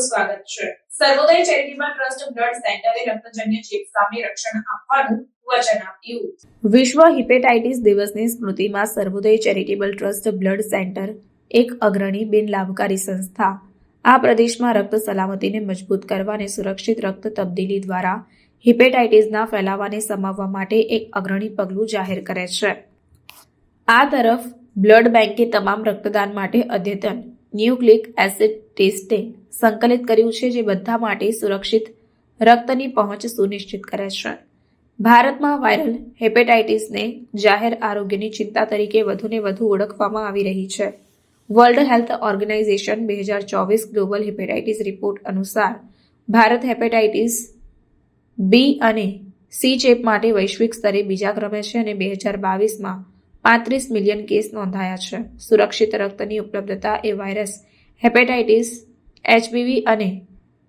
આપનું સ્વાગત છે. સર્વોદય ચેરિટેબલ ટ્રસ્ટ બ્લડ સેન્ટરે રક્તજન્ય ચેપ સામે રક્ષણ આપવાનું વિશ્વ હિપેટાઇટિસ દિવસની સ્મૃતિમાં Sarvodaya charitable trust blood centre, એક અગ્રણી બિન લાભકારી સંસ્થા, આ પ્રદેશમાં રક્ત સલામતીને મજબૂત કરવા અને સુરક્ષિત રક્ત તબદીલી દ્વારા હિપેટાઇટિસના ફેલાવાને સમાવવા માટે એક અગ્રણી પગલું જાહેર કરે છે. આ તરફ બ્લડ બેંકે તમામ રક્તદાન માટે અદ્યતન ન્યુક્લિક એસિડ ટેસ્ટિંગ સંકલિત કર્યું છે જે બધા માટે સુરક્ષિત રક્તની પહોંચ સુનિશ્ચિત કરે છે. ભારતમાં વાયરલ હેપેટાઇટિસને જાહેર આરોગ્યની ચિંતા તરીકે વધુને વધુ ઓળખવામાં આવી રહી છે. વર્લ્ડ હેલ્થ ઓર્ગેનાઇઝેશન બે હજાર ચોવીસ ગ્લોબલ હેપેટાઇટિસ રિપોર્ટ અનુસાર, ભારત હેપેટાઇટિસ બી અને સી ચેપ માટે વૈશ્વિક સ્તરે બીજા ક્રમે છે અને બે હજાર બાવીસમાં પાંત્રીસ મિલિયન કેસ નોંધાયા છે. સુરક્ષિત રક્તની ઉપલબ્ધતા એ વાયરસ હેપેટાઇટિસ એચબીવી અને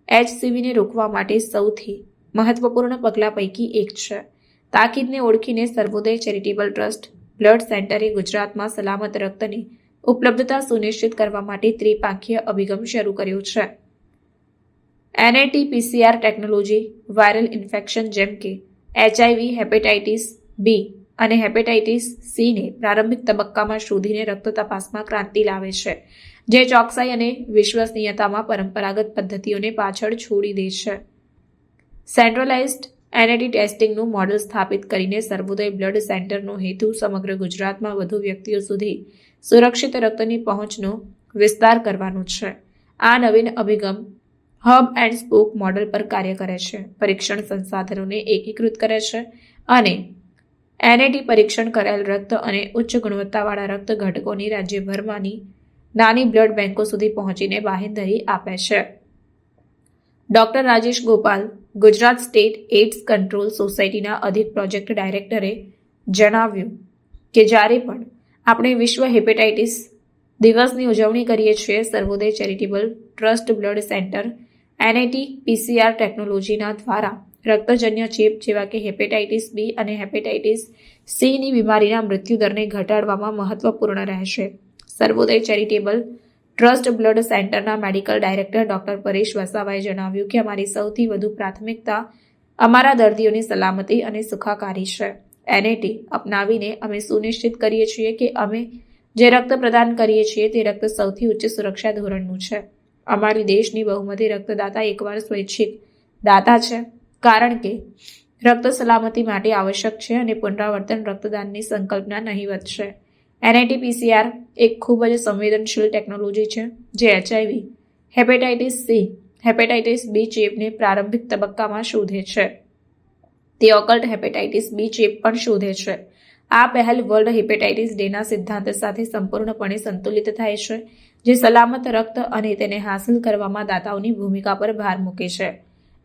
એચસીવીને રોકવા માટે સૌથી મહત્વપૂર્ણ પગલાં પૈકી એક છે. તાકીદને ઓળખીને સર્વોદય ચેરિટેબલ ટ્રસ્ટ બ્લડ સેન્ટરે ગુજરાતમાં સલામત રક્તની ઉપલબ્ધતા સુનિશ્ચિત કરવા માટે ત્રિપાંખીય અભિગમ શરૂ કર્યો છે. NAT PCR technology viral infection જેમ કે એચઆઈવી, હેપેટાઇટિસ, બી અને હેપેટાઇટિસ સીને પ્રારંભિક તબક્કામાં શોધીને રક્ત તપાસમાં ક્રાંતિ લાવે છે, જે ચોકસાઈ અને વિશ્વસનીયતામાં પરંપરાગત પદ્ધતિઓને પાછળ છોડી દે છે. સેન્ટ્રલાઇઝ્ડ એનેટી ટેસ્ટિંગનું મોડલ સ્થાપિત કરીને સર્વોદય બ્લડ સેન્ટરનો હેતુ સમગ્ર ગુજરાતમાં વધુ વ્યક્તિઓ સુધી સુરક્ષિત રક્તની પહોંચનો વિસ્તાર કરવાનો છે. આ નવીન અભિગમ હબ એન્ડ સ્પોક મોડલ પર કાર્ય કરે છે, પરીક્ષણ સંસાધનોને એકીકૃત કરે છે અને એનએટી પરીક્ષણ કરાયેલ રક્ત અને ઉચ્ચ ગુણવત્તાવાળા રક્ત ઘટકોની રાજ્યભરમાંની નાની બ્લડ બેંકો સુધી પહોંચીને બાહેંધરી આપે છે. Doctor Rajesh Gopal, Gujarat state AIDS control સોસાયટીના અધિક પ્રોજેક્ટ ડાયરેક્ટરે જણાવ્યું કે જ્યારે પણ આપણે વિશ્વ હેપેટાઇટિસ દિવસની ઉજવણી કરીએ છીએ, Sarvodaya charitable trust blood centre NIT PCR ટેકનોલોજીના દ્વારા રક્તજન્ય ચેપ જેવા કે હેપેટાઇટિસ બી અને હેપેટાઇટિસ સીની બીમારીના મૃત્યુદરને ઘટાડવામાં મહત્વપૂર્ણ રહેશે. સર્વોદય ચેરિટેબલ ટ્રસ્ટ બ્લડ સેન્ટરના મેડિકલ ડાયરેક્ટર ડોક્ટર પરેશ વસાવાએ જણાવ્યું કે અમારી સૌથી વધુ પ્રાથમિકતા અમારા દર્દીઓની સલામતી અને સુખાકારી છે. એનએટી અપનાવીને અમે સુનિશ્ચિત કરીએ છીએ કે અમે જે રક્ત પ્રદાન કરીએ છીએ તે રક્ત સૌથી ઉચ્ચ સુરક્ષા ધોરણનું છે. અમારી દેશની બહુમતી રક્તદાતા એકવાર સ્વૈચ્છિક દાતા છે. કારણ કે રક્ત સલામતી માટે આવશ્યક છે અને પુનરાવર્તન રક્તદાનની સંકલ્પના નહીવત છે. એનઆઈટી પીસીઆર એક ખૂબ જ સંવેદનશીલ ટેકનોલોજી છે, જે HIV, hepatitis C, hepatitis B ચેપને પ્રારંભિક તબક્કામાં શોધે છે. તે ઓકલ્ટ હેપેટાઇટિસ બી ચેપ પણ શોધે છે. આ પહેલ વર્લ્ડ હેપેટાઇટિસ ડેના સિદ્ધાંત સાથે સંપૂર્ણપણે સંતુલિત થાય છે, જે સલામત રક્ત અને તેને હાંસલ કરવામાં દાતાઓની ભૂમિકા પર ભાર મૂકે છે.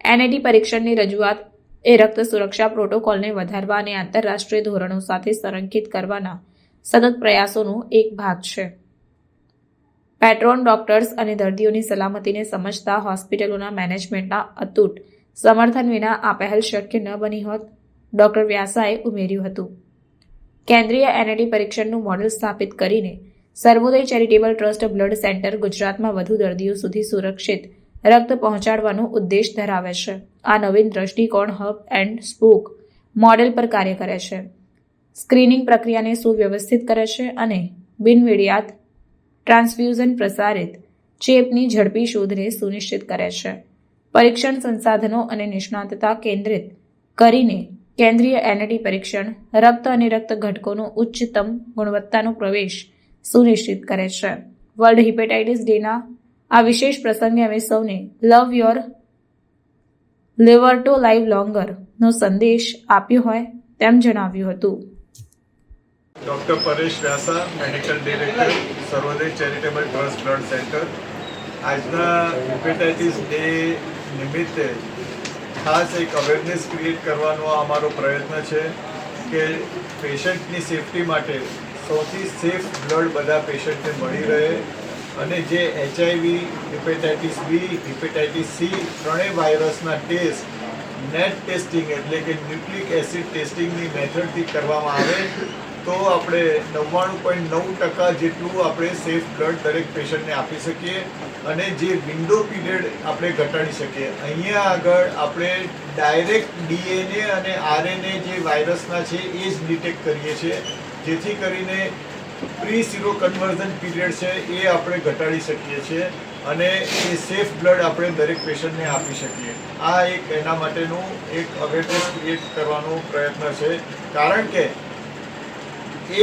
એનઆઈટી પરીક્ષણની રજૂઆત એ રક્ત સુરક્ષા પ્રોટોકોલને વધારવા અને આંતરરાષ્ટ્રીય ધોરણો સાથે સંરક્ષિત કરવાના સતત પ્રયાસોનો એક ભાગ છે. પેટ્રોન ડોક્ટર્સ અને દર્દીઓની સલામતીને સમજતા હોસ્પિટલોના મેનેજમેન્ટના અતૂટ સમર્થન વિના આ પહેલ શક્ય ન બની હોત, ડોક્ટર વ્યાસાએ ઉમેર્યું હતું. કેન્દ્રીય એનઆઈટી પરીક્ષણનું મોડેલ સ્થાપિત કરીને Sarvodaya charitable trust blood centre ગુજરાતમાં વધુ દર્દીઓ સુધી સુરક્ષિત રક્ત પહોંચાડવાનો ઉદ્દેશ ધરાવે છે. આ નવીન દ્રષ્ટિકોણ હબ એન્ડ સ્પોક મોડેલ પર કાર્ય કરે છે. સ્ક્રીનિંગ પ્રક્રિયાને સુવ્યવસ્થિત કરે છે અને બિનવિડિયાત ટ્રાન્સફ્યુઝન પ્રસારિત ચેપની ઝડપી શોધને સુનિશ્ચિત કરે છે. પરીક્ષણ સંસાધનો અને નિષ્ણાતતા કેન્દ્રિત કરીને કેન્દ્રીય એનડી પરીક્ષણ રક્ત અને રક્ત ઘટકોનો ઉચ્ચતમ ગુણવત્તાનો પ્રવેશ સુનિશ્ચિત કરે છે. વર્લ્ડ હિપેટાઇટિસ ડેના આ વિશેષ પ્રસંગે અમે સૌને love your liver to live longer નો સંદેશ આપ્યો હોય તેમ જણાવ્યું હતું. Doctor Paresh Vyasa, medical director, Sarvodaya charitable trust blood centre. આજના હિપેટાઇટિસ ડે નિમિત્તે ખાસ એક અવેરનેસ ક્રિએટ કરવાનો અમારો પ્રયત્ન છે કે પેશન્ટની સેફટી માટે સૌથી સેફ બ્લડ બધા પેશન્ટને મળી રહે. અને જે HIV hepatitis B hepatitis C ત્રણેય વાયરસના ટેસ્ટ નેટ ટેસ્ટિંગ એટલે કે ન્યુક્લિક એસિડ ટેસ્ટિંગની મેથડથી કરવામાં આવે, તો આપણે નવ્વાણું પોઈન્ટ નવ ટકા જેટલું આપણે સેફ બ્લડ દરેક પેશન્ટને આપી શકીએ અને જે વિન્ડો પીરિયડ આપણે ઘટાડી શકીએ. અહીંયા આગળ આપણે ડાયરેક્ટ ડીએનએ અને આરએનએ જે વાયરસના છે, એ જ ડિટેક્ટ કરીએ છીએ. જેથી કરીને પ્રી સીરો કન્વર્ઝન પીરિયડ છે, એ આપણે ઘટાડી શકીએ છીએ અને એ સેફ બ્લડ આપણે દરેક પેશન્ટને આપી શકીએ. આ એક એના માટેનું એક અવેરનેસ ક્રિએટ કરવાનો પ્રયત્ન છે. કારણ કે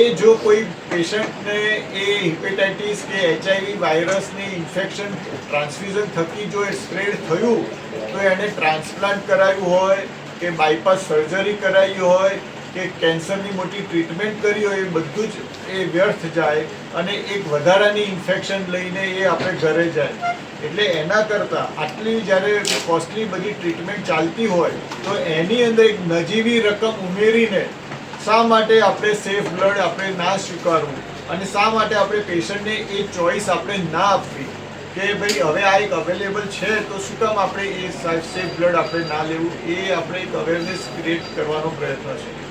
એ જો કોઈ પેશન્ટને એ હિપેટાઇટિસ કે એચઆઈવી વાયરસની ઇન્ફેક્શન ટ્રાન્સફ્યુઝન થકી જો એ સ્પ્રેડ થયું, તો એને ટ્રાન્સપ્લાન્ટ કરાવ્યું હોય કે બાયપાસ સર્જરી કરાવી હોય કે કેન્સરની મોટી ટ્રીટમેન્ટ કરી હોય એ બધું જ એ વ્યર્થ જાય અને એક વધારાની ઇન્ફેક્શન લઈને એ આપણે ઘરે જાય. એટલે એના કરતાં આટલી જ્યારે કોસ્ટલી બધી ટ્રીટમેન્ટ ચાલતી હોય, તો એની અંદર એક નજીવી રકમ ઉમેરીને શા માટે આપણે સેફ બ્લડ આપણે ના સ્વીકારવું અને શા માટે આપણે પેશન્ટને એ ચોઈસ આપણે ના આપવી કે ભાઈ હવે આ એક અવેલેબલ છે, તો શું કામ આપણે એ સેફ બ્લડ આપણે ના લેવું? એ આપણે એક અવેરનેસ ક્રિએટ કરવાનો પ્રયત્ન છે.